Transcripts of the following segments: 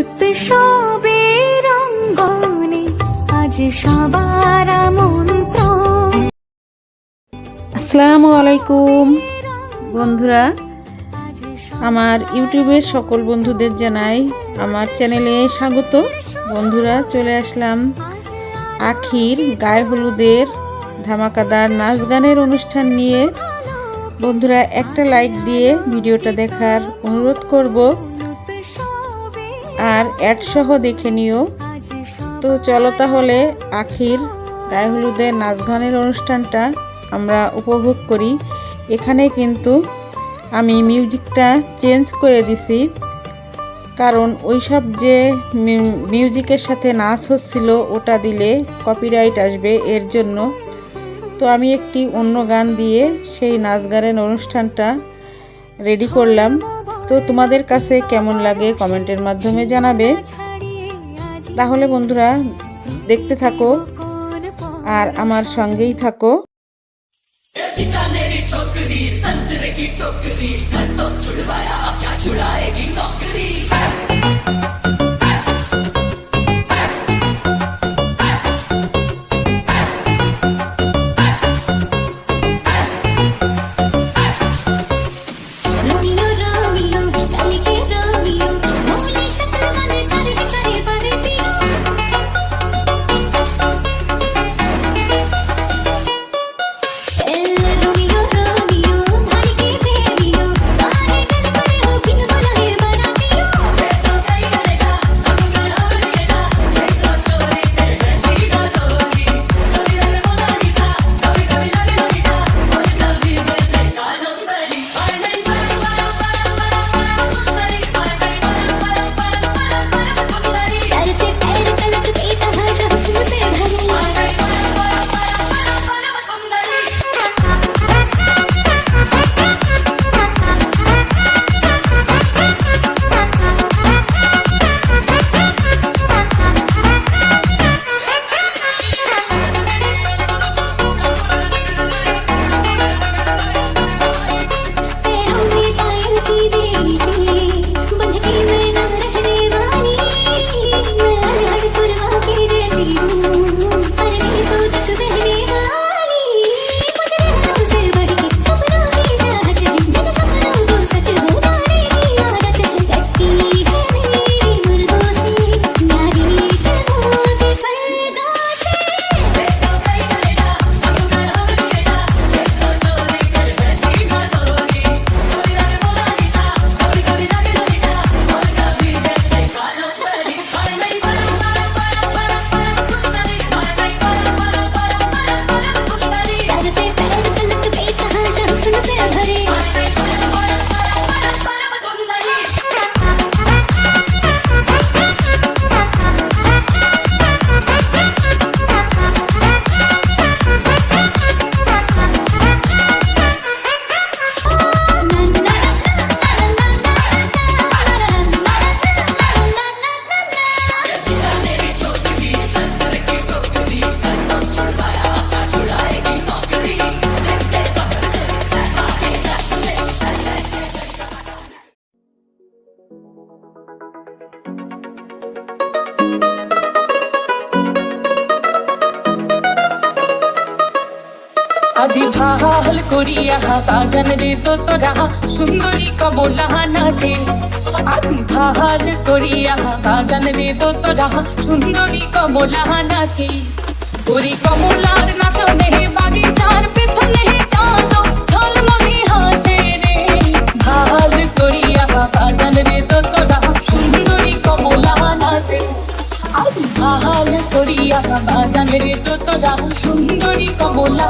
উৎসবে রঙ্গনে আজ সবার মন্ত্র আসসালামু আলাইকুম। বন্ধুরা আমার ইউটিউবের সকল বন্ধুদের জানাই আমার চ্যানেলে স্বাগত। বন্ধুরা চলে আসলাম আখির গায়ে হলুদের ধামাকাদার নাচ গানের অনুষ্ঠান নিয়ে। বন্ধুরা একটা লাইক দিয়ে ভিডিওটা দেখার অনুরোধ করব। আর অ্যাড সহ দেখে নিও। তো চলো তাহলে আখির, গায়ে হলুদের নাচ গানের অনুষ্ঠানটা আমরা উপভোগ করি। এখানে কিন্তু আমি মিউজিকটা চেঞ্জ করে দিছি। কারণ ওইসব যে মিউ- মিউজিকের সাথে নাচ হচ্ছিল, ওটা দিলে কপিরাইট আসবে এর জন্য। তো আমি একটি অন্য গান দিয়ে সেই নাচ গানের অনুষ্ঠানটা রেডি করলাম। তো তোমাদের কাছে কেমন লাগে কমেন্টের মাধ্যমে জানাবে। তাহলে বন্ধুরা, দেখতে থাকো আর আমার সঙ্গেই থাকো। আজি ভালো করিয়া বাগান রে তো তোরা সুন্দরী কমলা নাথে আজি ভালো করিয়া বাগান রে তো তোরা সুন্দরী কমলা নাথে ওরে কমলার নাচনে বাগিচার পেছনে চাঁদ ঝলমলে হাসে রে ভালো করিয়া বাগান রে তো সুন্দরী কমলা আজি ভালো করিয়া বাগান রে সুন্দরী কমলা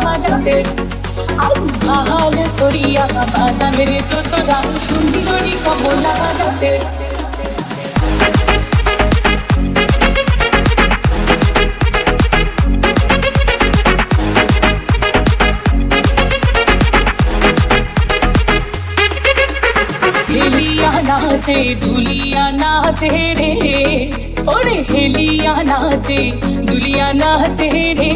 আজি ভালো করিয়া বাগান রে তো তোরা সুন্দরী কমলা হেলিয়া নাচে দুলিয়া নাচে রে। ওরে হেলিয়া নাচে দুলিয়া নাচে রে।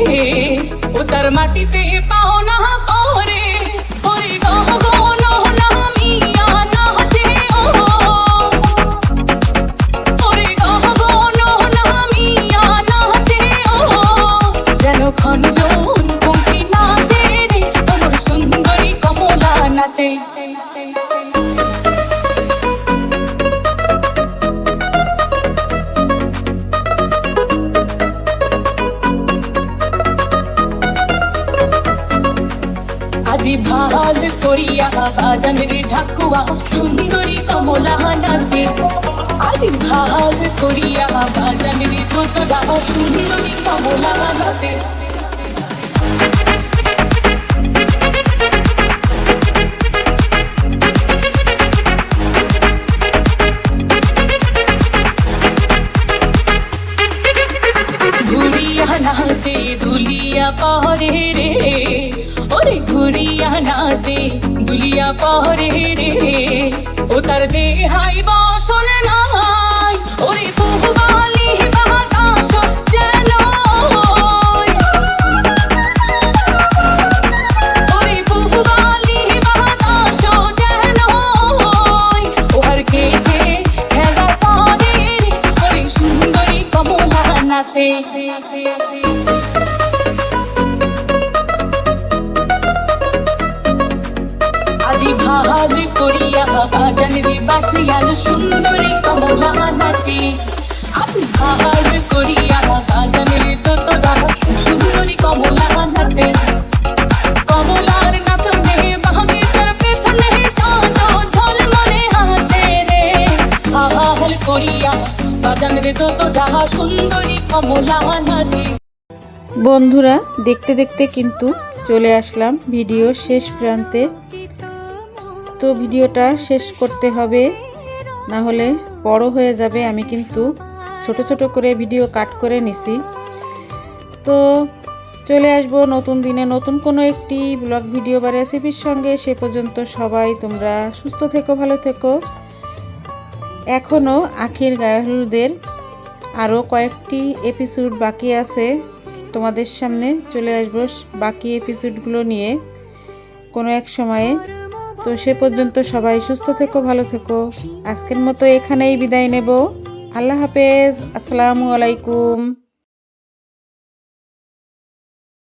ও তার মাটিতে পাও না করিয়া বাজানের ঢাকুয়া, সুন্দরী কমলা নাচে। আজি ভালো করিয়া বাজানের দোতরা সুন্দরী কমলা নাচে। দুলিয়া পহরে রে ঘুরিয়া নাচে দুলিয়া পহরে রে। ও তার দেহাই বসন নাই। ওরে বহুবালি বাতাস যেন ওরে বহুবালি বাতাস যেন ওহার কেশে খেলা পরে ওরে সুন্দরী কমলা নাচে। ভালো করিয়া বাজানের বাসিয়াল সুন্দরী কমলা নাচে করিয়া বাজানের দোতরা সুন্দরী কমলা নাচে কমলার নাচনে বাহাকে তার পেছনে চাঁদ ঝলমলে হাসে রে হাল করিয়া বাজানের দোতরা সুন্দরী কমলা নাচে বন্ধুরা দেখতে দেখতে কিন্তু চলে আসলাম ভিডিও শেষ প্রান্তে তো ভিডিওটা শেষ করতে হবে। না হলে বড় হয়ে যাবে, আমি কিন্তু ছোট ছোট করে ভিডিও কাট করে নিছি। তো চলে আসব নতুন দিনে, নতুন কোনো একটি ব্লগ ভিডিও বা রেসিপির সঙ্গে। সে পর্যন্ত সবাই তোমরা সুস্থ থেকো, ভালো থেকো। এখনও আখির গায়ে হলুদের আরও কয়েকটি এপিসোড বাকি আছে। তোমাদের সামনে চলে আসব বাকি এপিসোডগুলো নিয়ে কোনো এক সময়ে। তো সে পর্যন্ত সবাই সুস্থ থেকো, ভালো থেকো। আজকের মতো এখানেই বিদায় নেব। আল্লাহ হাফেজ। আসসালামু আলাইকুম।